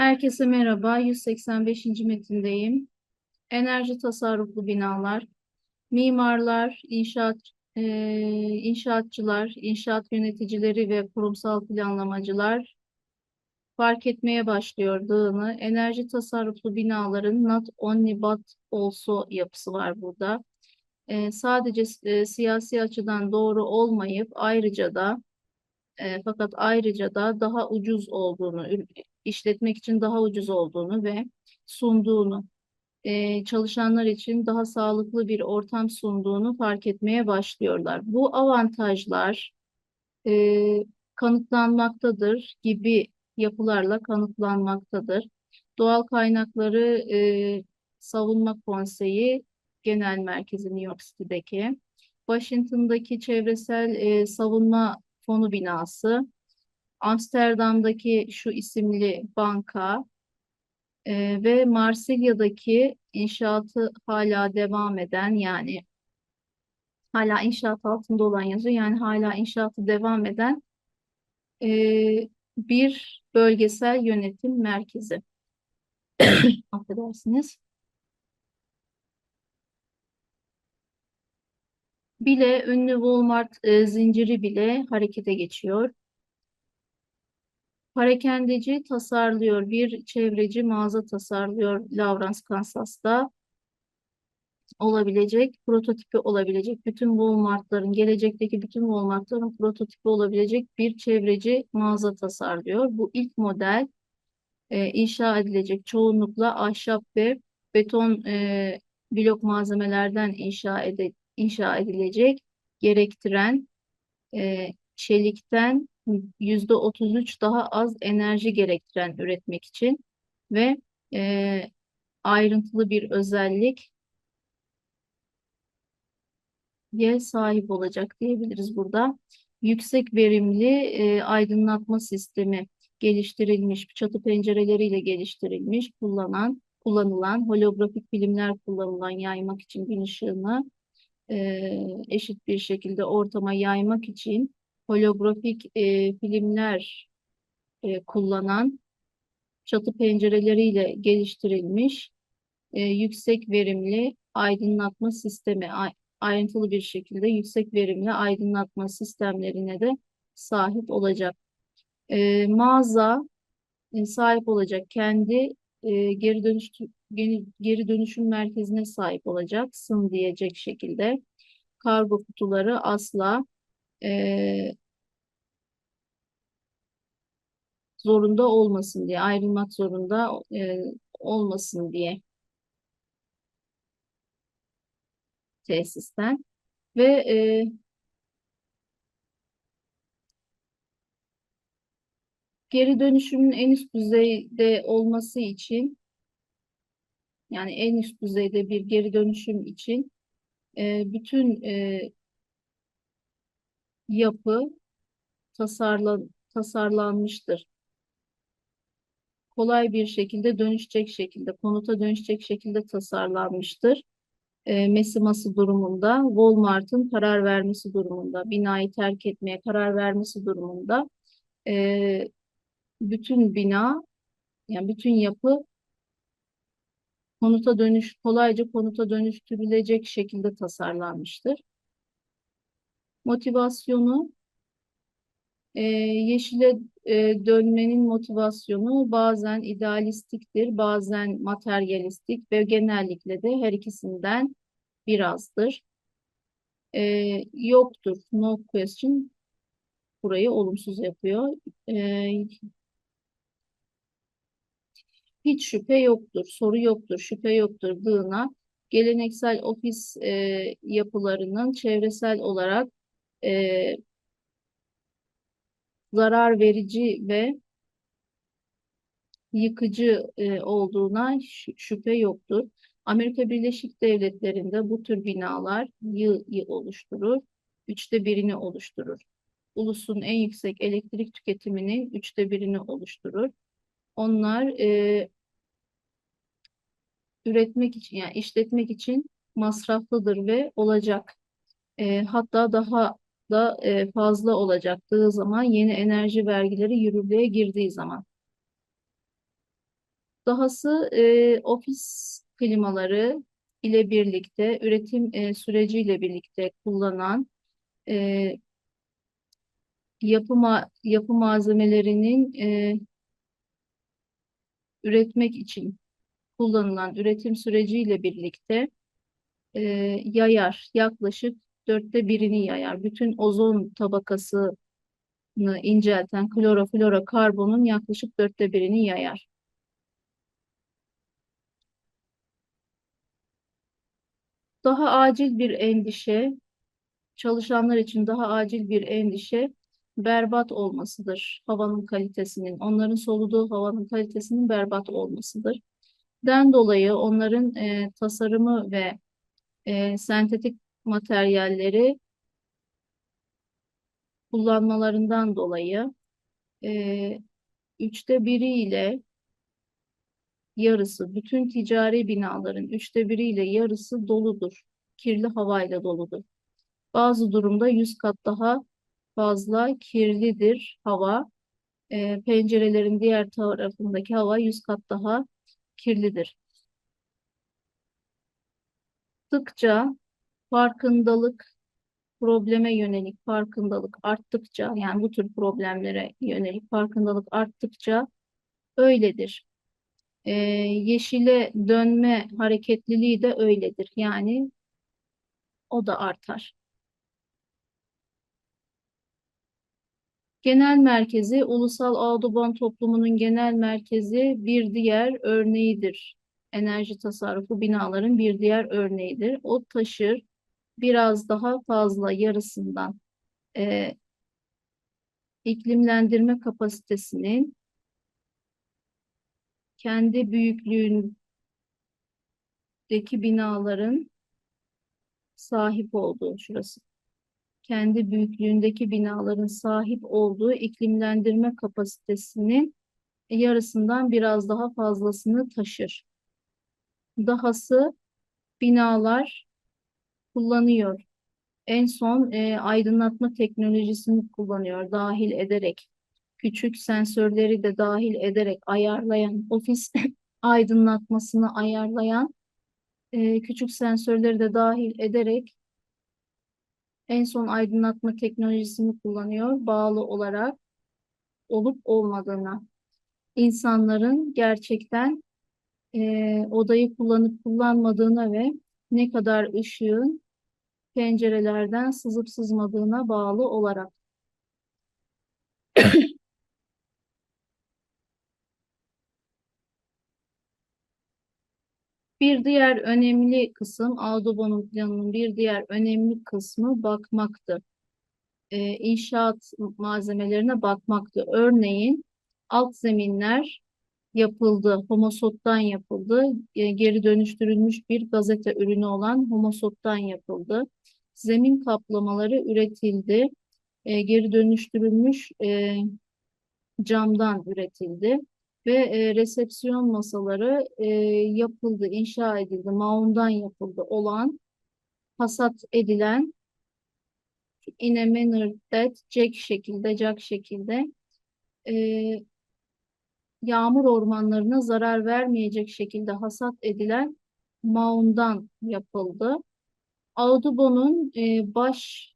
Herkese merhaba. 185. metindeyim. Enerji tasarruflu binalar, mimarlar, inşaat e, inşaatçılar, inşaat yöneticileri ve kurumsal planlamacılar fark etmeye başlıyordığını, enerji tasarruflu binaların not only but also yapısı var burada. E, sadece e, siyasi açıdan doğru olmayıp ayrıca da e, fakat ayrıca da daha ucuz olduğunu, işletmek için daha ucuz olduğunu ve sunduğunu, e, çalışanlar için daha sağlıklı bir ortam sunduğunu fark etmeye başlıyorlar. Bu avantajlar e, kanıtlanmaktadır gibi yapılarla kanıtlanmaktadır. Doğal Kaynakları e, Savunma Konseyi Genel Merkezi New York City'deki, Washington'daki Çevresel e, Savunma Fonu binası, Amsterdam'daki şu isimli banka e, ve Marsilya'daki inşaatı hala devam eden yani hala inşaat altında olan yazıyor yani hala inşaatı devam eden e, bir bölgesel yönetim merkezi. Affedersiniz. Bile ünlü Walmart e, zinciri bile harekete geçiyor. Parakendeci tasarlıyor. Bir çevreci mağaza tasarlıyor Lawrence, Kansas'ta. Olabilecek, prototipi olabilecek, bütün Walmart'ların, gelecekteki bütün Walmart'ların prototipi olabilecek bir çevreci mağaza tasarlıyor. Bu ilk model e, inşa edilecek çoğunlukla ahşap ve beton e, blok malzemelerden inşa, ede, inşa edilecek, gerektiren e, çelikten %33 daha az enerji gerektiren üretmek için ve e, ayrıntılı bir özellik ye sahip olacak diyebiliriz burada. Yüksek verimli e, aydınlatma sistemi geliştirilmiş, çatı pencereleriyle geliştirilmiş, kullanan, kullanılan holografik filmler kullanılan yaymak için gün ışığını e, eşit bir şekilde ortama yaymak için holografik e, filmler e, kullanan çatı pencereleriyle geliştirilmiş e, yüksek verimli aydınlatma sistemi ayrıntılı bir şekilde yüksek verimli aydınlatma sistemlerine de sahip olacak. E, mağaza e, sahip olacak. Kendi e, geri dönüş geri, geri dönüşüm merkezine sahip olacak. Sın diyecek şekilde. Kargo kutuları asla e, zorunda olmasın diye, ayrılmak zorunda e, olmasın diye tesisten ve e, geri dönüşümün en üst düzeyde olması için yani en üst düzeyde bir geri dönüşüm için e, bütün e, yapı tasarlan, tasarlanmıştır kolay bir şekilde dönüşecek şekilde, konuta dönüşecek şekilde tasarlanmıştır. E, mesiması durumunda, Walmart'ın karar vermesi durumunda, binayı terk etmeye karar vermesi durumunda e, bütün bina, yani bütün yapı konuta dönüş, kolayca konuta dönüştürülecek şekilde tasarlanmıştır. Motivasyonu e, yeşile e, dönmenin motivasyonu bazen idealistiktir, bazen materyalistik ve genellikle de her ikisinden birazdır. E, yoktur, no question burayı olumsuz yapıyor. E, hiç şüphe yoktur, soru yoktur, şüphe yoktur dığına geleneksel ofis e, yapılarının çevresel olarak e, zarar verici ve yıkıcı e, olduğuna şüphe yoktur. Amerika Birleşik Devletleri'nde bu tür binalar yığ oluşturur, üçte birini oluşturur. Ulusun en yüksek elektrik tüketiminin üçte birini oluşturur. Onlar e, üretmek için yani işletmek için masraflıdır ve olacak. E, hatta daha da e, fazla olacaktığı zaman yeni enerji vergileri yürürlüğe girdiği zaman. Dahası e, ofis klimaları ile birlikte, üretim e, süreciyle birlikte kullanılan e, yapı, yapı malzemelerinin e, üretmek için kullanılan üretim süreciyle birlikte e, yayar. Yaklaşık dörtte birini yayar. Bütün ozon tabakasını incelten kloroflorokarbonun yaklaşık dörtte birini yayar. Daha acil bir endişe, çalışanlar için daha acil bir endişe berbat olmasıdır havanın kalitesinin. Onların soluduğu havanın kalitesinin berbat olmasıdır. Den dolayı onların e, tasarımı ve e, sentetik materyalleri kullanmalarından dolayı e, üçte biriyle yarısı, bütün ticari binaların üçte biriyle yarısı doludur. Kirli havayla doludur. Bazı durumda yüz kat daha fazla kirlidir hava. E, pencerelerin diğer tarafındaki hava yüz kat daha kirlidir. Arttıkça farkındalık, probleme yönelik farkındalık arttıkça, yani bu tür problemlere yönelik farkındalık arttıkça öyledir. Ee, yeşile dönme hareketliliği de öyledir. Yani o da artar. Genel merkezi, ulusal Audubon toplumunun genel merkezi bir diğer örneğidir. Enerji tasarrufu binaların bir diğer örneğidir. O taşır biraz daha fazla yarısından e, iklimlendirme kapasitesinin kendi büyüklüğündeki binaların sahip olduğu şurası kendi büyüklüğündeki binaların sahip olduğu iklimlendirme kapasitesinin yarısından biraz daha fazlasını taşır. Dahası binalar kullanıyor. En son e, aydınlatma teknolojisini kullanıyor dahil ederek. Küçük sensörleri de dahil ederek ayarlayan, ofis aydınlatmasını ayarlayan e, küçük sensörleri de dahil ederek en son aydınlatma teknolojisini kullanıyor bağlı olarak olup olmadığına. İnsanların gerçekten e, odayı kullanıp kullanmadığına ve ne kadar ışığın pencerelerden sızıp sızmadığına bağlı olarak. Bir diğer önemli kısım, Audubon'un planının bir diğer önemli kısmı bakmaktı. Ee, inşaat malzemelerine bakmaktı. Örneğin alt zeminler yapıldı, homosottan yapıldı. E, geri dönüştürülmüş bir gazete ürünü olan homosottan yapıldı. Zemin kaplamaları üretildi. E, geri dönüştürülmüş e, camdan üretildi ve e, resepsiyon masaları e, yapıldı, inşa edildi, maundan yapıldı olan hasat edilen in a manner that jack şekilde, jack şekilde e, yağmur ormanlarına zarar vermeyecek şekilde hasat edilen maundan yapıldı. Audubon'un e, baş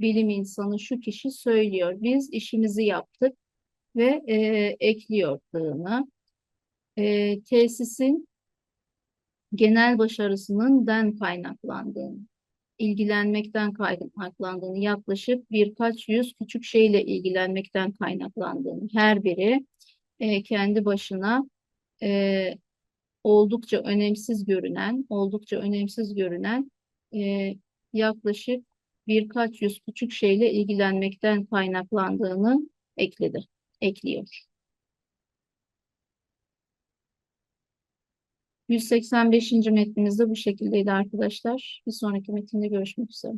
bilim insanı şu kişi söylüyor. Biz işimizi yaptık ve e, ekliyordığını, e, tesisin genel başarısının den kaynaklandığını, ilgilenmekten kaynaklandığını, yaklaşık birkaç yüz küçük şeyle ilgilenmekten kaynaklandığını, her biri e, kendi başına e, oldukça önemsiz görünen, oldukça önemsiz görünen e, yaklaşık birkaç yüz küçük şeyle ilgilenmekten kaynaklandığını ekledi ekliyor. 185. metnimizde bu şekildeydi arkadaşlar. Bir sonraki metinde görüşmek üzere.